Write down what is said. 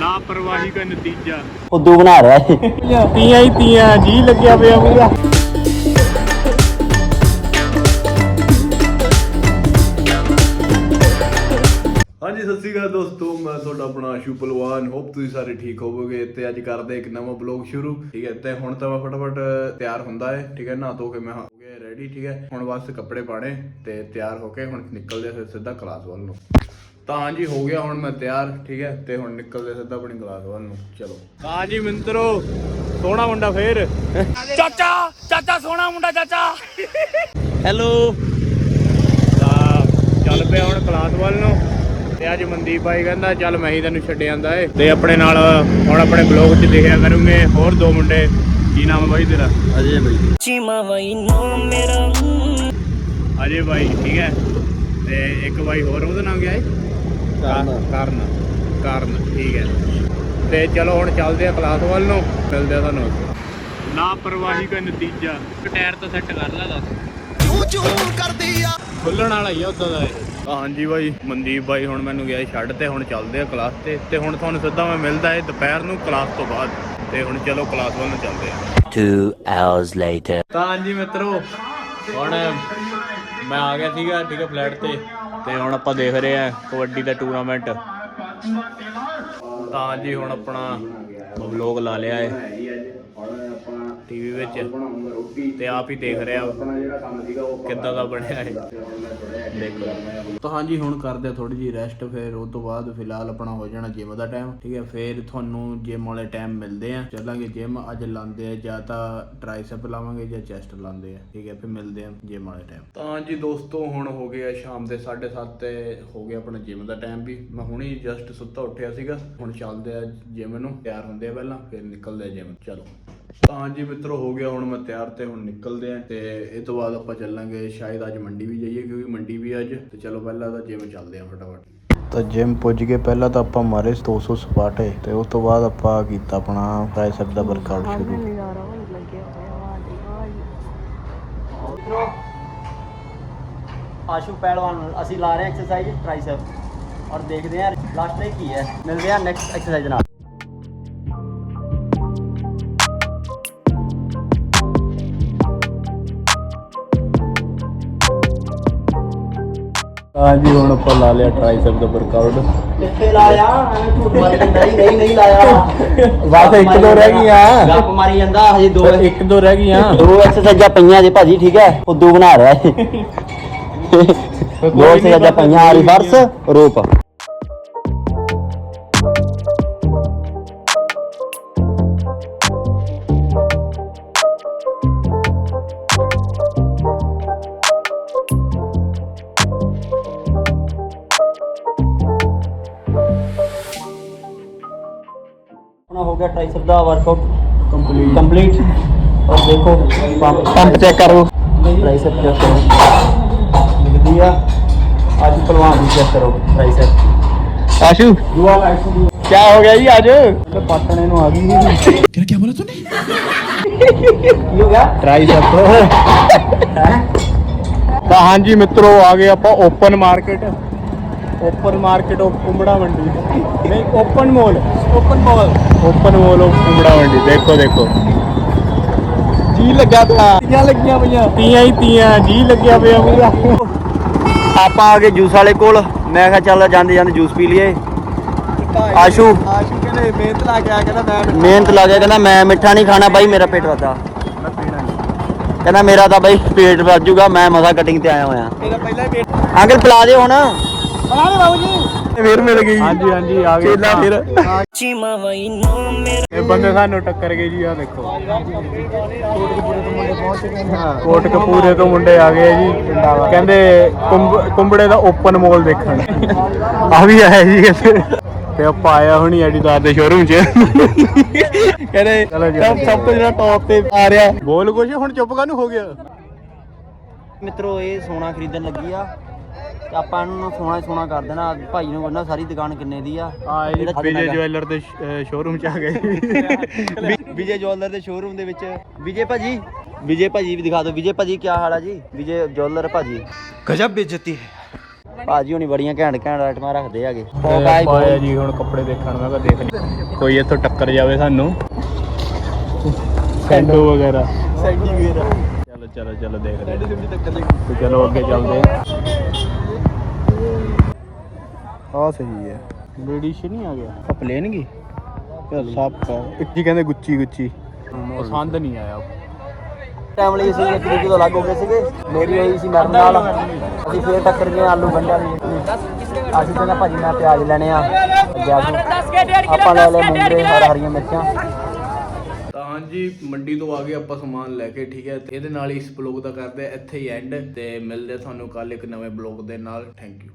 ਲਾਪਰਵਾਹੀ ਦਾ ਨਤੀਜਾ। ਫੁੱਦੂ ਬਣਾ ਰਿਹਾ ਹੈ ਤੀਆਂ ਹੀ ਤੀਆਂ ਜੀ ਲੱਗਿਆ ਪਿਆ ਪੂਰਾ। ਹਾਂਜੀ ਸਤਿ ਸ਼੍ਰੀ ਅਕਾਲ ਦੋਸਤੋ ਮੈਂ ਤੁਹਾਡਾ ਆਪਣਾ ਆਸ਼ੂ ਪਹਿਲਵਾਨ ਹੋਪ ਤੁਸੀਂ ਸਾਰੇ ਠੀਕ ਹੋਵੋਗੇ। ਤੇ ਅੱਜ ਕਰਦੇ ਇੱਕ ਨਵਾਂ ਬਲੌਗ ਸ਼ੁਰੂ। ਠੀਕ ਹੈ ਤੇ ਹੁਣ ਤਾਂ ਮੈਂ ਫਟਾਫਟ ਤਿਆਰ ਹੁੰਦਾ ਹੈ। ਠੀਕ ਹੈ ਨਹਾ ਧੋ ਕੇ ਮੈਂ ਹੋ ਗਿਆ ਰੈਡੀ ਠੀਕ ਹੈ। ਹੁਣ ਬਸ ਕੱਪੜੇ ਪਾਣੇ ਤੇ ਤਿਆਰ ਹੋ ਕੇ ਹੁਣ ਨਿਕਲਦੇ ਫਿਰ ਸਿੱਧਾ ਕਲਾਸ ਵੱਲ ਨੂੰ। ਤਾਂ ਹਾਂਜੀ ਹੋ ਗਿਆ ਹੁਣ ਮੈਂ ਤਿਆਰ ਠੀਕ ਹੈ? ਤੇ ਹੁਣ ਨਿਕਲਦੇ ਸਿੱਧਾ ਆਪਣੀ ਕਲਾਸ ਵੱਲ ਨੂੰ ਚਲੋ। ਹਾਂਜੀ ਮਿੰਤਰੋ ਸੋਹਣਾ ਮੁੰਡਾ ਫੇਰ। ਚਾਚਾ ਚਾਚਾ ਸੋਹਣਾ ਮੁੰਡਾ ਚਾਚਾ। ਹੈਲੋ ਤਾਂ ਚੱਲ ਪਿਆ ਹੁਣ ਕਲਾਸ ਵੱਲ ਨੂੰ। ਤੇ ਅੱਜ ਮਨਦੀਪ ਭਾਈ ਕਹਿੰਦਾ ਚੱਲ ਮੈਂ ਹੀ ਤੈਨੂੰ ਛੱਡ ਜਾਂਦਾ ਏ। ਤੇ ਆਪਣੇ ਨਾਲ ਹੁਣ ਆਪਣੇ ਬਲੌਗ 'ਚ ਲਿਖਿਆ ਕਰੂੰਗੇ ਹੋਰ ਦੋ ਮੁੰਡੇ। ਕੀ ਨਾਮ ਹੈ ਬਾਈ ਤੇਰਾ? ਅਜੇ ਬਈ। ਅਜੇ ਬਾਈ ਠੀਕ ਹੈ। ਤੇ ਇੱਕ ਬਾਈ ਹੋਰ ਉਹਦਾ ਨਾਮ ਕਿਆ ਹੈ ਕਰਨ। ਕਰਨ ਕਰਨ ਠੀਕ ਹੈ। ਤੇ ਚਲੋ ਹੁਣ ਚੱਲਦੇ ਆ ਕਲਾਸ ਵੱਲ ਨੂੰ ਮਿਲਦੇ ਆ ਤੁਹਾਨੂੰ। ਲਾਪਰਵਾਹੀ ਦਾ ਨਤੀਜਾ। ਟਾਇਰ ਤਾਂ ਸੈੱਟ ਕਰ ਲਾ ਦੱਸ। ਚੂ ਚੂ ਕਰਦੀ ਆ ਖੁੱਲਣ ਵਾਲਾ ਹੀ ਆ ਉਦਾਂ ਦਾ ਇਹ। ਹਾਂਜੀ ਬਾਈ ਮਨਦੀਪ ਬਾਈ ਹੁਣ ਮੈਨੂੰ ਗਿਆ ਛੱਡ ਤੇ ਹੁਣ ਚੱਲਦੇ ਆ ਕਲਾਸ ਤੇ। ਤੇ ਹੁਣ ਤੁਹਾਨੂੰ ਸਿੱਧਾ ਮੈਂ ਮਿਲਦਾ ਏ ਦੁਪਹਿਰ ਨੂੰ ਕਲਾਸ ਤੋਂ ਬਾਅਦ। ਤੇ ਹੁਣ ਚਲੋ ਕਲਾਸ ਵੱਲ ਨੂੰ ਚੱਲਦੇ ਆ। 2 hours later. ਤਾਂ ਹਾਂਜੀ ਮਿੱਤਰੋ ਹੁਣ ਮੈਂ ਆ ਗਿਆ ਸੀਗਾ ਠੀਕ ਹੈ ਫਲੈਟ ਤੇ ਤੇ ਹੁਣ ਆਪਾਂ ਦੇਖ ਰਹੇ ਆ ਕਬੱਡੀ ਦਾ ਟੂਰਨਾਮੈਂਟ ਤਾਂ ਜੀ ਹੁਣ ਆਪਣਾ ਵਲੌਗ ਲਾ ਲਿਆ ਹੈ ਟੀਵੀ ਵਿੱਚ ਤੇ ਆਪ ਹੀ ਦੇਖ ਰਿਹਾ ਕਿੱਦਾਂ ਦਾ ਬਣਿਆ ਹੈ ਦੇਖੋ। ਤਾਂ ਹਾਂਜੀ, ਹੁਣ ਕਰਦੇ ਆ ਥੋੜੀ ਜੀ ਰੈਸਟ ਫਿਰ ਉਸ ਤੋਂ ਬਾਅਦ ਫਿਲਹਾਲ ਆਪਣਾ ਹੋ ਜਾਣਾ ਜਿਮ ਦਾ ਟਾਈਮ ਠੀਕ ਹੈ। ਫਿਰ ਤੁਹਾਨੂੰ ਜਿਮ ਵਾਲੇ ਟਾਈਮ ਮਿਲਦੇ ਆ। ਚੱਲਾਂਗੇ ਜਿਮ ਅੱਜ ਲਾਉਂਦੇ ਆ ਜਾਂ ਤਾਂ ਟ੍ਰਾਈਸੈਪ ਲਾਵਾਂਗੇ ਜਾਂ ਚੈਸਟ ਲਾਉਂਦੇ ਆ, ਠੀਕ ਹੈ। ਫਿਰ ਮਿਲਦੇ ਆ ਜਿਮ ਵਾਲੇ ਟਾਈਮ ਤਾਂ ਜੀ ਦੋਸਤੋ, ਹੁਣ ਹੋ ਗਿਆ ਸ਼ਾਮ ਦੇ 7:30 ਤੇ ਹੋ ਗਿਆ ਆਪਣਾ ਜਿਮ ਦਾ ਟਾਈਮ ਵੀ। ਮੈਂ ਹੁਣੇ ਜਸਟ ਸੁੱਤਾ ਉੱਠਿਆ ਸੀਗਾ। ਹੁਣ ਚੱਲਦੇ ਆ ਜਿਮ ਨੂੰ, ਤਿਆਰ ਹੁੰਦੇ ਆ ਪਹਿਲਾਂ, ਫਿਰ ਨਿਕਲਦੇ ਆ ਜਿਮ ਚਲੋ। ਤਾਂ ਹਾਂਜੀ ਮਿੱਤਰੋ ਹੋ ਗਿਆ ਹੁਣ ਮੈਂ ਤਿਆਰ ਤੇ ਹੁਣ ਨਿਕਲਦੇ ਆ ਤੇ ਇਹ ਤੋਂ ਬਾਅਦ ਆਪਾਂ ਚੱਲਾਂਗੇ ਸ਼ਾਇਦ ਅੱਜ ਮੰਡੀ ਵੀ ਜਾਈਏ ਕਿਉਂਕਿ ਮੰਡੀ ਵੀ ਅੱਜ ਤੇ ਚਲੋ ਪਹਿਲਾਂ ਤਾਂ ਜਿਮ ਚੱਲਦੇ ਆ ਫਟਾਫਟ। ਤਾਂ ਜਿਮ ਪੁੱਜ ਗਏ ਪਹਿਲਾਂ ਤਾਂ ਆਪਾਂ ਮਾਰੇ 200 ਸਪਾਟੇ ਤੇ ਉਸ ਤੋਂ ਬਾਅਦ ਆਪਾਂ ਕੀਤਾ ਆਪਣਾ ਟ੍ਰਾਈਸੈਪ ਦਾ ਵਰਕਆਊਟ ਸ਼ੁਰੂ। ਆਸ਼ੂ ਪਹਿਲਵਾਨ ਅਸੀਂ ਲਾ ਰਹੇ ਐਕਸਰਸਾਈਜ਼ ਟ੍ਰਾਈਸੈਪ ਔਰ ਦੇਖਦੇ ਹਾਂ ਲਾਸਟ ਤੇ ਕੀ ਹੈ। ਮਿਲਦੇ ਹਾਂ ਨੈਕਸਟ ਐਕਸਰਸਾਈਜ਼ ਨਾਲ। ਹਾਂਜੀ ਹੁਣ ਆਪਾਂ ਲਾ ਲਿਆ ਟ੍ਰਾਈਸੈਪ ਦਾ ਵਰਕਆਊਟ ਕਿੱਥੇ ਲਾਇਆ? ਐਵੇਂ ਝੂਠ ਨਹੀਂ ਨਹੀਂ ਨਹੀਂ ਲਾਇਆ। ਬਸ ਇੱਕ ਦੋ ਰਹਿ ਗਈਆਂ। ਗੱਪ ਮਾਰੀ ਜਾਂਦਾ ਹਜੇ ਦੋ ਇੱਕ ਦੋ ਰਹਿ ਗਈਆਂ। ਦੋ ਐਕਸਰਸਾਈਜ਼ਾਂ ਪਈਆਂ ਜੇ ਭਾਜੀ ਠੀਕ ਹੈ? ਫੁੱਦੂ ਬਣਾ ਰਿਹਾ ਹੈ ਦੋ ਐਕਸਰਸਾਈਜ਼ਾਂ ਪਈਆਂ ਰਿਵਰਸ ਰੂਪ। गया ट्राइसेप का वर्कआउट कंप्लीट कंप्लीट और देखो पंप पंप चेक करो ट्राइसेप चेक करो लिख दिया आज पहलवान भी चेक करो ट्राइसेप ਆਸ਼ੂ ਕੀ ਹੋ ਗਿਆ ਜੀ ਅੱਜ पाटने नु आ गई क्या बोला तूने हो गया ਟ੍ਰਾਈਸੈਪ ਤਾਂ ਹਾਂਜੀ ਮਿੱਤਰੋ ਆ ਗਏ ਆਪਾਂ open market open market of Kumbra ਮੰਡੀ ਨਹੀਂ open mall open mall open mall of Kumbra ਮੰਡੀ ਦੇਖੋ ਦੇਖੋ। ਜੀ ਲੱਗਾ ਪਿਆ। ਤੀਆਂ ਲੱਗੀਆਂ ਪਈਆਂ। ਤੀਆਂ ਹੀ ਤੀਆਂ ਜੀ ਲੱਗਿਆ ਪਿਆ ਪੂਰਾ ਆਪਾਂ ਆ ਗਏ ਜੂਸ ਵਾਲੇ ਕੋਲ। ਮੈਂ ਕਿਹਾ ਚੱਲ ਜਾਂਦੇ ਜਾਂਦੇ ਜੂਸ ਪੀ ਲਈਏ। ਆਸ਼ੂ। ਆਸ਼ੂ ਕਹਿੰਦੇ ਮਿਹਨਤ ਲਾ ਕੇ ਆ ਕਹਿੰਦਾ ਮੈਂ ਮਿਹਨਤ ਲਾ ਗਿਆ ਕਹਿੰਦਾ ਮੈਂ ਮਿੱਠਾ ਨਹੀਂ ਖਾਣਾ ਬਾਈ ਮੇਰਾ ਪੇਟ ਵੱਧਾ ਕਹਿੰਦਾ ਮੇਰਾ ਤਾਂ ਬਾਈ ਪੇਟ ਵੱਜ ਜੂਗਾ ਮੈਂ ਮਜ਼ਾ ਕਟਿੰਗ ਤੇ ਆਇਆ ਹੋਇਆ। ਮੇਰਾ ਪਹਿਲਾਂ ਹੀ ਅੰਕਲ ਪਿਲਾ ਦੇ ਹੁਣ। ਫੇਰ ਮਿਲ ਗਈ। ਹਾਂਜੀ ਹਾਂਜੀ ਆ ਗਏ ਚੇਲਾ ਫਿਰ। ਇਹ ਬੰਦੇ ਸਾਨੂੰ ਟੱਕਰ ਗਏ ਜੀ ਆ ਦੇਖੋ। ਕੋਟ ਕਪੂਰੇ ਤੋਂ ਮੁੰਡੇ ਆ ਗਏ ਜੀ। ਕਹਿੰਦੇ ਕੁੰਬ- ਕੁੰਬੜੇ ਦਾ ਓਪਨ ਮੋਲ ਦੇਖਣ। ਆ ਵੀ ਆਇਆ ਜੀ ਕਹਿੰਦੇ ਤੇ ਆਪਾਂ ਆਇਆ ਹੁਣੀ ਐਡੀਦਾਸ ਦੇ ਸ਼ੋਰੂਮ 'ਚ। ਕਹਿੰਦੇ ਸਭ ਸਭ ਤੋਂ ਜਿਹੜਾ ਟੌਪ ਤੇ ਆ ਰਿਹਾ। ਬੋਲ ਕੁਛ ਹੁਣ ਚੁੱਪ ਕਾਹਨੂੰ ਹੋ ਗਿਆ? ਮਿੱਤਰੋ ਇਹ ਸੋਨਾ ਖਰੀਦਣ ਲੱਗੀ ਆ। ਤੇ ਆਪਾਂ ਇਹਨੂੰ ਸੋਨਾ ਸੋਨਾ ਕਰ ਦੇਣਾ। ਭਾਈ ਨੂੰ ਕਹਿੰਦਾ ਸਾਰੀ ਦੁਕਾਨ ਕਿੰਨੇ ਦੀ ਆ? ਜਿਹੜਾ ਵਿਜੇ ਜੁਐਲਰ ਦੇ ਸ਼ੋਰੂਮ ਚ ਆ ਗਏ। ਵਿਜੇ ਜੁਐਲਰ ਦੇ ਸ਼ੋਰੂਮ ਦੇ ਵਿੱਚ। ਵਿਜੇ ਭਾਜੀ ਵਿਜੇ ਭਾਜੀ ਵੀ ਦਿਖਾ ਦਿਓ। ਵਿਜੇ ਭਾਜੀ ਕੀ ਹਾਲ ਆ ਜੀ? ਵਿਜੇ ਜੁਐਲਰ ਭਾਜੀ। ਗਜਬ ਬੇਇੱਜ਼ਤੀ ਹੈ। ਭਾਜੀ ਹੁਣੀ ਬੜੀਆਂ ਘੈਂਟ ਘੈਂਟ ਆਈਟਮਾਂ ਰੱਖਦੇ ਆਗੇ ਪਾਇਆ ਜੀ ਹੁਣ ਕੱਪੜੇ ਦੇਖਣ ਮੈਂ ਕਿਹਾ ਦੇਖ ਕੋਈ ਇੱਥੋਂ ਟੱਕਰ ਜਾਵੇ ਸਾਨੂੰ। ਸੈਂਡੋ। ਵਗੈਰਾ। ਸੈਂਡੀ ਵਗੈਰਾ। ਚਲੋ ਚਲੋ ਚਲੋ ਦੇਖਦੇ ਚਲੋ ਅੱਗੇ ਚੱਲਦੇ ਆ ਸਹੀ ਹੈ। ਬ੍ਰਿਟਿਸ਼ ਨਹੀਂ ਆ ਗਿਆ? ਆ ਪਲੇਨ ਕੀ ਇਹ ਸੱਪ ਇੱਕ ਜੀ ਕਹਿੰਦੇ ਗੁੱਚੀ ਗੁੱਚੀ। ਪਸੰਦ ਨਹੀਂ ਆਇਆ ਟਾਈਮ ਲਈ ਅਸੀਂ ਇੱਕ ਦੂਜੇ ਤੋਂ ਅਲੱਗ ਹੋ ਗਏ ਸੀਗੇ। ਮੇਰੀ ਹੋਈ ਸੀ ਮੈਡਮ ਨਾਲ। ਅਸੀਂ ਫੇਰ ਟੱਕਰ ਗਏ ਆਲੂ ਗੰਢਿਆਂ ਦੀ ਅਸੀਂ ਕਹਿੰਦਾ ਭਾਜੀ ਮੈਂ ਪਿਆਜ਼ ਲੈਣੇ ਆ। ਸੀ ਆਪਾਂ ਲੈ ਲਏ ਮੁੰਗਰੇ ਹਰ ਹਰੀਆਂ ਮਿਰਚਾਂ। ਤਾਂ ਹਾਂਜੀ ਮੰਡੀ ਤੋਂ ਆ ਕੇ ਆਪਾਂ ਸਮਾਨ ਲੈ ਕੇ ਠੀਕ ਹੈ। ਤੇ ਇਹਦੇ ਨਾਲ ਹੀ ਇਸ ਬਲੌਗ ਦਾ ਕਰਦੇ ਇੱਥੇ ਹੀ ਐਂਡ ਤੇ ਮਿਲਦੇ ਤੁਹਾਨੂੰ ਕੱਲ ਇੱਕ ਨਵੇਂ ਬਲੌਗ ਦੇ ਨਾਲ। Thank you